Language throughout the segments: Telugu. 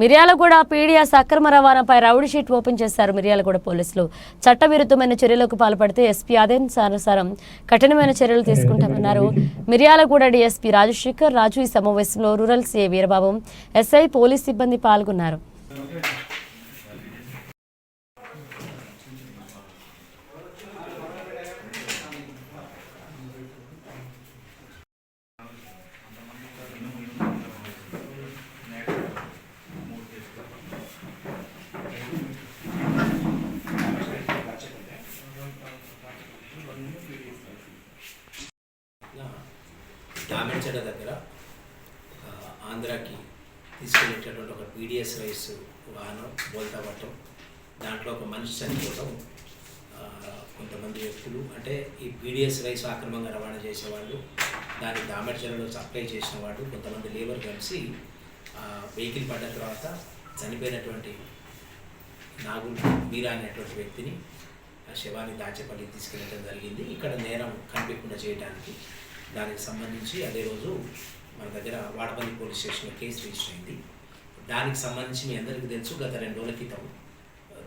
మిర్యాలగూడ పీడీఎస్ అక్రమ రవాణాపై రౌడీ షీట్ ఓపెన్ చేశారు మిర్యాలగూడ పోలీసులు. చట్టవిరుద్ధమైన చర్యలకు పాల్పడితే ఎస్పీ ఆదేశానుసారం కఠినమైన చర్యలు తీసుకుంటామన్నారు. మిర్యాలగూడ డీఎస్పీ రాజశేఖర్ రాజు ఈ సమావేశంలో rural CA Veerababu SI police సిబ్బంది పాల్గొన్నారు. దామెడ్చడ దగ్గర ఆంధ్రాకి తీసుకెళ్ళేటటువంటి ఒక పీడిఎస్ రైస్ వాహనం బోల్తా పట్టడం దాంట్లో ఒక మనిషి చనిపోవడం కొంతమంది వ్యక్తులు అంటే ఈ పీడిఎస్ రైస్ ఆక్రమంగా రవాణా చేసేవాళ్ళు దాన్ని దామెడ్చడలో సప్లై చేసిన వాళ్ళు కొంతమంది లేబర్ కలిసి వెహికల్ పడ్డ తర్వాత చనిపోయినటువంటి నాగుల్ మీరా అనేటువంటి వ్యక్తిని ఆ శవాన్ని దాచేపల్లికి తీసుకెళ్ళడం జరిగింది. ఇక్కడ నేరం కనిపించకుండా చేయడానికి దానికి సంబంధించి అదే రోజు మన దగ్గర వాడపల్లి పోలీస్ స్టేషన్లో కేసు రిజిస్టర్ అయింది. దానికి సంబంధించి మీ అందరికీ తెలుసు గత రెండు రోజుల క్రితం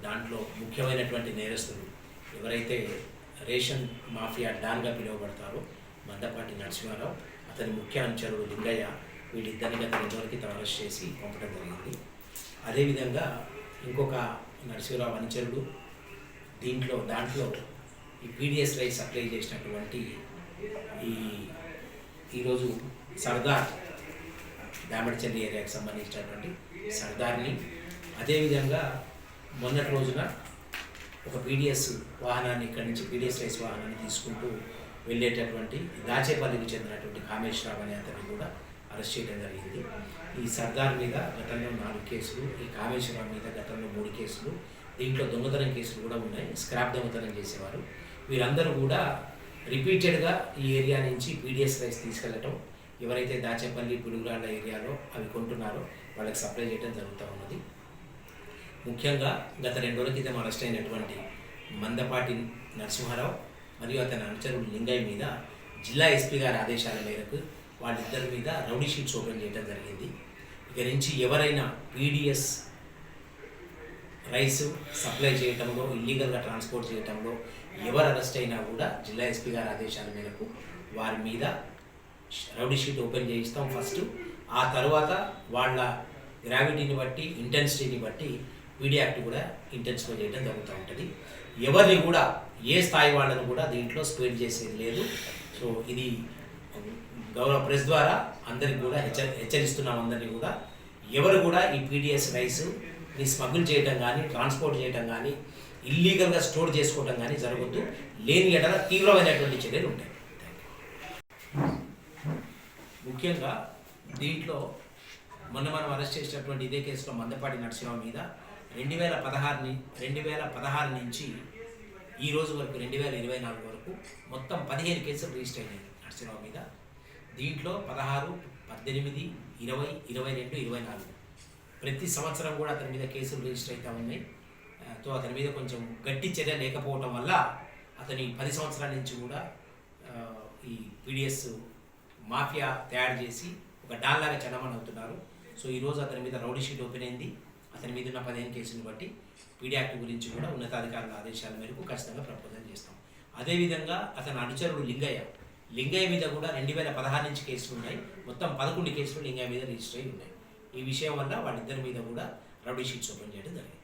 దాంట్లో ముఖ్యమైనటువంటి నేరస్తులు ఎవరైతే రేషన్ మాఫియా డాన్గా పిలువబడతారో మందపాటి నరసింహారావు అతని ముఖ్య అనుచరుడు లింగయ్య వీళ్ళిద్దరిని గత రెండు రోజుల క్రితం అరెస్ట్ చేసి పంపడం జరిగింది. అదేవిధంగా ఇంకొక నరసింహరావు అనుచరుడు దీంట్లో దాంట్లో ఈ పీడిఎస్ రైస్ సప్లై చేసినటువంటి ఈ ఈరోజు సర్దార్ దామడిచల్లి ఏరియాకి సంబంధించినటువంటి సర్దార్ని అదేవిధంగా మొన్నటి రోజున ఒక పీడిఎస్ వాహనాన్ని ఇక్కడి నుంచి పీడిఎస్ రైస్ వాహనాన్ని తీసుకుంటూ వెళ్ళేటటువంటి దాచేపల్లికి చెందినటువంటి కామేశ్వరరావు అనే అతన్ని కూడా అరెస్ట్ చేయడం జరిగింది. ఈ సర్దార్ మీద గతంలో నాలుగు కేసులు ఈ కామేశ్వరరావు మీద గతంలో మూడు కేసులు దీంట్లో దొంగతనం కేసులు కూడా ఉన్నాయి. స్క్రాప్ దొంగతనం చేసేవారు. వీరందరూ కూడా రిపీటెడ్గా ఈ ఏరియా నుంచి పీడిఎస్ రైస్ తీసుకెళ్ళటం ఎవరైతే దాచేపల్లి పులుగురాళ్ళ ఏరియాలో అవి కొంటున్నారో వాళ్ళకి సప్లై చేయడం జరుగుతూ ఉన్నది. ముఖ్యంగా గత రెండు రోజుల క్రితం అరెస్ట్ అయినటువంటి మందపాటి నరసింహారావు మరియు అతని అనుచరుడు లింగయ్య మీద జిల్లా ఎస్పీ గారి ఆదేశాల మేరకు వాళ్ళిద్దరి మీద రౌడీ షీట్స్ ఓపెన్ చేయడం జరిగింది. ఇక నుంచి ఎవరైనా పీడిఎస్ రైస్ సప్లై చేయటంలో ఇల్లీగల్గా ట్రాన్స్పోర్ట్ చేయటంలో ఎవరు అరెస్ట్ అయినా కూడా జిల్లా ఎస్పీ గారి ఆదేశాల మేరకు వారి మీద రౌడీ షీట్ ఓపెన్ చేయిస్తాం. ఫస్ట్ ఆ తర్వాత వాళ్ళ గ్రావిటీని బట్టి ఇంటెన్సిటీని బట్టి పీడీ యాక్ట్ కూడా ఇంటెన్సిఫై చేయడం జరుగుతూ ఉంటుంది. ఎవరిని కూడా ఏ స్థాయి వాళ్ళని కూడా దీంట్లో స్పెయిడ్ చేసేది లేదు. సో ఇది గౌరవ ప్రెస్ ద్వారా అందరికి కూడా హెచ్చరి హెచ్చరిస్తున్నాం అందరినీ కూడా. ఎవరు కూడా ఈ పీడిఎస్ రైస్ ని స్మగుల్ చేయడం కానీ ట్రాన్స్పోర్ట్ చేయడం కానీ ఇల్లీగల్గా స్టోర్ చేసుకోవడం కానీ జరగద్దు. లేని ఎడల తీవ్రమైనటువంటి చర్యలు ఉంటాయి. ముఖ్యంగా దీంట్లో మొన్న మనం అరెస్ట్ చేసినటువంటి ఇదే కేసులో మందపాటి నరసింహ మీద రెండు వేల పదహారుని రెండు వేల పదహారు నుంచి ఈ రోజు వరకు రెండు వేల ఇరవై నాలుగు వరకు మొత్తం పదిహేను కేసులు రిజిస్టర్ అయినాయి నరసింహ మీద. దీంట్లో పదహారు పద్దెనిమిది ఇరవై ఇరవై రెండు ఇరవై నాలుగు. ప్రతి సంవత్సరం కూడా అతని మీద కేసులు రిజిస్టర్ అవుతూ ఉన్నాయి. తో అతని మీద కొంచెం గట్టి చర్య లేకపోవటం వల్ల అతని పది సంవత్సరాల నుంచి కూడా ఈ పీడిఎస్ మాఫియా తయారు చేసి ఒక డాల్లాగా చనమని అవుతున్నారు. సో ఈరోజు అతని మీద రౌడీ షీట్ ఓపెన్ అయింది. అతని మీద ఉన్న పదిహేను కేసులను బట్టి పీడీ యాక్ట్ గురించి కూడా ఉన్నతాధికారుల ఆదేశాల మేరకు ఖచ్చితంగా ప్రపోజల్ చేస్తాం. అదేవిధంగా అతని అనుచరుడు లింగయ్య. లింగయ్య మీద కూడా రెండు వేల పదహారు నుంచి కేసులు ఉన్నాయి. మొత్తం పదకొండు కేసులు లింగయ్య మీద రిజిస్టర్ అయి ఉన్నాయి. ఈ విషయం వల్ల వాళ్ళిద్దరి మీద కూడా రౌడీ షీట్స్ ఓపెన్ చేయడం జరిగింది.